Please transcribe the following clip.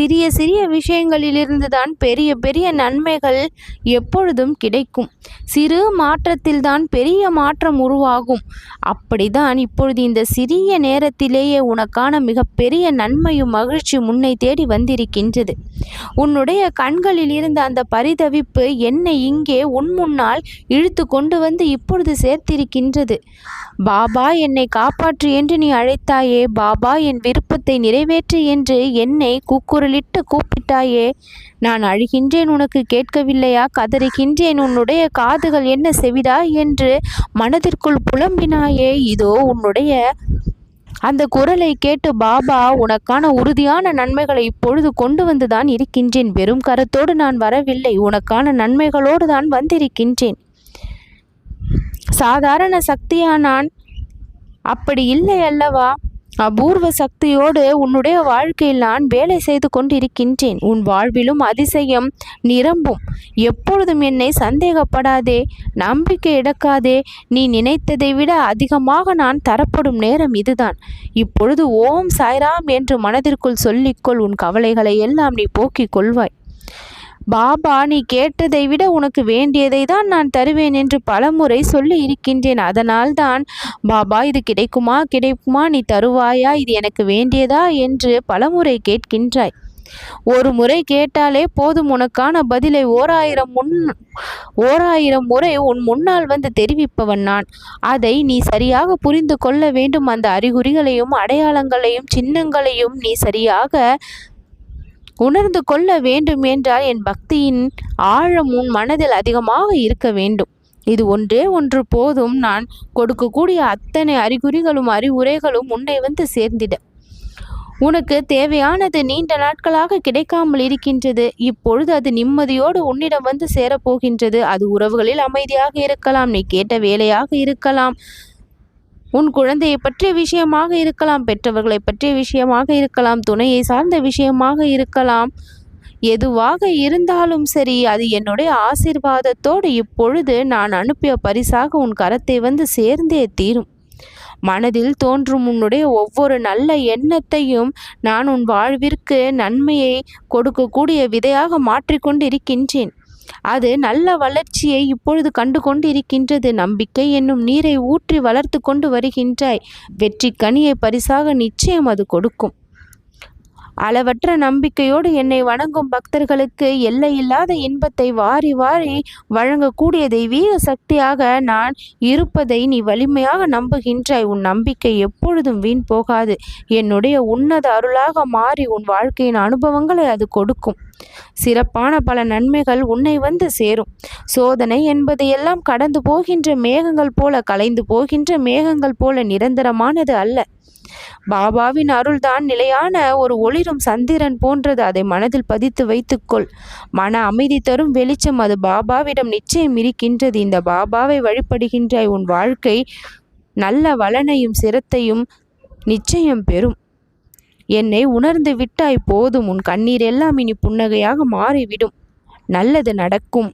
சிறிய சிறிய விஷயங்களிலிருந்து தான் பெரிய பெரிய நன்மைகள் எப்பொழுதும் கிடைக்கும். சிறு மாற்றத்தில்தான் பெரிய மாற்றம் உருவாகும். அப்படிதான் இப்பொழுது இந்த சிறிய நேரத்திலேயே உனக்கான மிகப்பெரிய நன்மையும் மகிழ்ச்சியும் முன்னை தேடி வந்திருக்கின்றது. உன்னுடைய கண்களில் இருந்த அந்த பரிதவிப்பு என்னை இங்கே உன் முன்னால் இழுத்து கொண்டு வந்து இப்பொழுது சேர்த்திருக்கின்றது. பாபா என்னை காப்பாற்று என்று நீ அழைத்தாயே பாபா என் விருப்பத்தை நிறைவேற்று என்று என்னை குரலிட்டு கூப்பிட்டாயே நான் அழுகின்றேன் உனக்கு கேட்கவில்லையா? கதறுகின்றேன் உன்னுடைய காதுகள் என்ன செவிடா? என்று மனதிற்குள் புலம்பினாயே இதோ உன்னுடைய அந்த குரலை கேட்டு பாபா உனக்கான உறுதியான நன்மைகளை இப்பொழுது கொண்டு வந்துதான் இருக்கின்றேன். வெறும் கரத்தோடு நான் வரவில்லை உனக்கான நன்மைகளோடு தான் வந்திருக்கின்றேன். சாதாரண சக்தியா நான்? அப்படி இல்லை அல்லவா? அபூர்வ சக்தியோடு உன்னுடைய வாழ்க்கையில் நான் வேலை செய்து கொண்டிருக்கின்றேன். உன் வாழ்விலும் அதிசயம் நிரம்பும். எப்பொழுதும் என்னை சந்தேகப்படாதே நம்பிக்கை இழக்காதே. நீ நினைத்ததை விட அதிகமாக நான் தரப்படும் நேரம் இதுதான். இப்பொழுது ஓம் சாய்ராம் என்று மனதிற்குள் சொல்லிக்கொள். உன் கவலைகளை எல்லாம் நீ போக்கிக் கொள்வாய். பாபா நீ கேட்டதை விட உனக்கு வேண்டியதை தான் நான் தருவேன் என்று பலமுறை சொல்லி இருக்கின்றேன். அதனால்தான் பாபா இது கிடைக்குமா? கிடைக்குமா? நீ தருவாயா? இது எனக்கு வேண்டியதா? என்று பலமுறை கேட்கின்றாய். ஒரு முறை கேட்டாலே போதும் உனக்கான பதிலை ஓராயிரம் முன் ஓராயிரம் முறை உன் முன்னால் வந்து தெரிவிப்பவன் நான். அதை நீ சரியாக புரிந்து கொள்ள வேண்டும். அந்த அறிகுறிகளையும் அடையாளங்களையும் சின்னங்களையும் நீ சரியாக உணர்ந்து கொள்ள வேண்டும் என்றால் என் பக்தியின் ஆழம் உன் மனதில் அதிகமாக இருக்க வேண்டும். இது ஒன்றே ஒன்று போதும். நான் கொடுக்கக்கூடிய அத்தனை அறிகுறிகளும் அறிவுரைகளும் உன்னை வந்து சேர்ந்திட. உனக்கு தேவையானது நீண்ட நாட்களாக கிடைக்காமல் இருக்கின்றது. இப்பொழுது அது நிம்மதியோடு உன்னிடம் வந்து சேரப்போகின்றது. அது உறவுகளில் அமைதியாக இருக்கலாம். நீ கேட்ட வேலையாக இருக்கலாம். உன் குழந்தையை பற்றிய விஷயமாக இருக்கலாம் பெற்றவர்களை பற்றிய விஷயமாக இருக்கலாம் துணையை சார்ந்த விஷயமாக இருக்கலாம். எதுவாக இருந்தாலும் சரி அது என்னுடைய ஆசிர்வாதத்தோடு இப்பொழுது நான் அனுப்பிய பரிசாக உன் கரத்தை வந்து சேர்ந்தே தீரும். மனதில் தோன்றும் உன்னுடைய ஒவ்வொரு நல்ல எண்ணத்தையும் நான் உன் வாழ்விற்கு நன்மையை கொடுக்கக்கூடிய விதையாக மாற்றிக்கொண்டு இருக்கின்றேன் அது நல்ல வளர்ச்சியை இப்பொழுது கண்டு கொண்டிருக்கின்றது நம்பிக்கை என்னும் நீரை ஊற்றி வளர்த்து கொண்டு வருகின்றாய். வெற்றி கனியை பரிசாக நிச்சயம் அது கொடுக்கும். அளவற்ற நம்பிக்கையோடு என்னை வணங்கும் பக்தர்களுக்கு எல்லையில்லாத இன்பத்தை வாரி வாரி வழங்கக்கூடிய தெய்வீக சக்தியாக நான் இருப்பதை நீ வலிமையாக நம்புகின்றாய். உன் நம்பிக்கை எப்பொழுதும் வீண் போகாது. என்னுடைய உன்னத அருளாக மாறி உன் வாழ்க்கையின் அனுபவங்களை அது கொடுக்கும். சிறப்பான பல நன்மைகள் உன்னை வந்து சேரும். சோதனை என்பது எல்லாம் கடந்து போகின்ற மேகங்கள் போல கலைந்து போகின்ற மேகங்கள் போல நிரந்தரமானது அல்ல. பாபாவின் அருள்தான் நிலையான ஒரு ஒளிரும் சந்திரன் போன்றது அதை மனதில் பதித்து வைத்துக்கொள். மன அமைதி தரும் வெளிச்சம் அது பாபாவிடம் நிச்சயம் இருக்கின்றது. இந்த பாபாவை வழிபடுகின்றாய் உன் வாழ்க்கை நல்ல வளனையும் சிரத்தையும் நிச்சயம் பெறும். என்னை உணர்ந்து விட்டாய் போதும். உன் கண்ணீர் எல்லாம் இனி புன்னகையாக மாறிவிடும். நல்லது நடக்கும்.